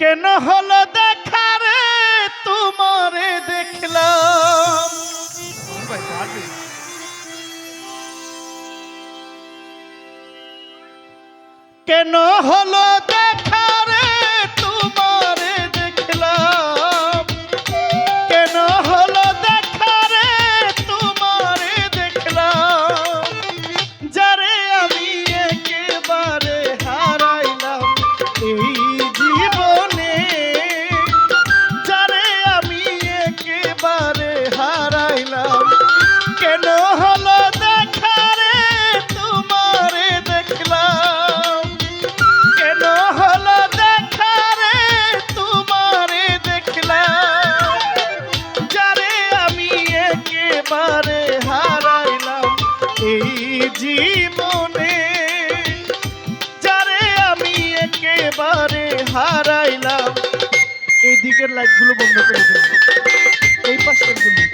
কেন হলো দেখা তোমার তোমারে দেখলাম। কেন হলো লাইটগুলো বন্ধ করে দেবেন এই পাশেরগুলো।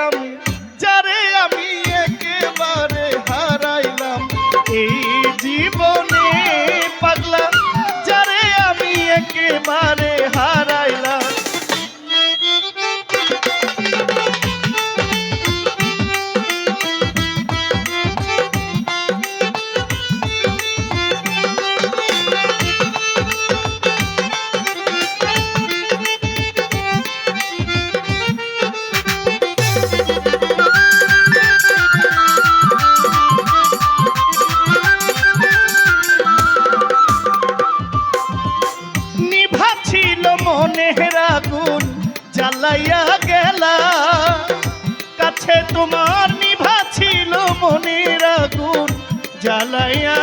I'm. মনের জ্বালাইয়া গেলা। কাছে তোমার নিভা ছিল মনের আগুন জ্বালাইয়া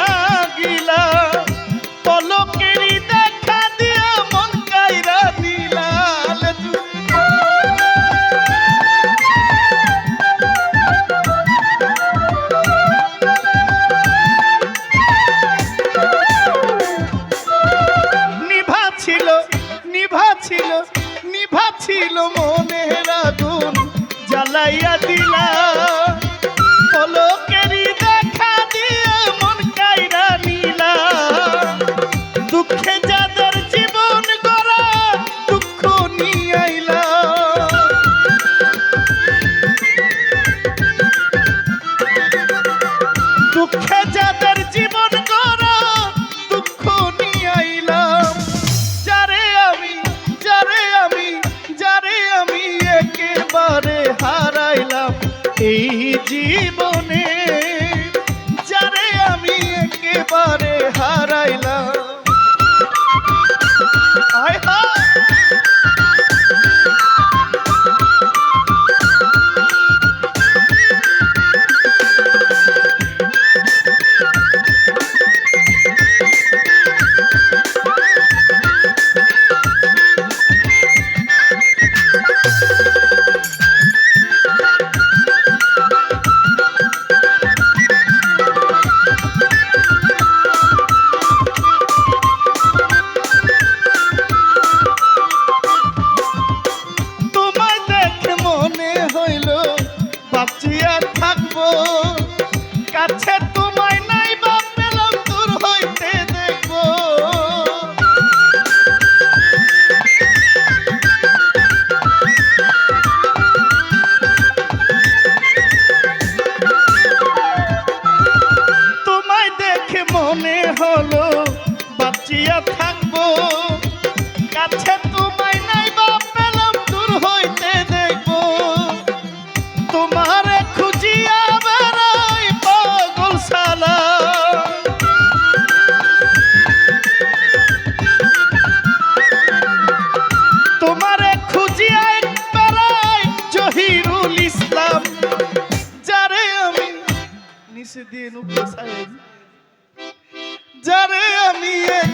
এই জীবন থাকব। কাছে তোমায় নাই বা পেলাম, দূর হইতে দেখব। তোমারে খুঁজিয়া বেড়াই আমি নিচে দিয়ে নুকে যারে আমি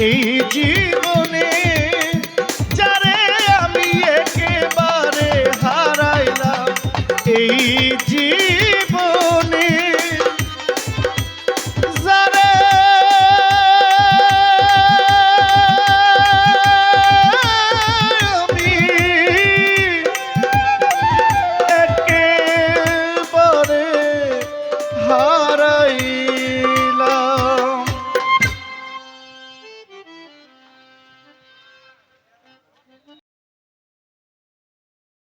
এই জীবনে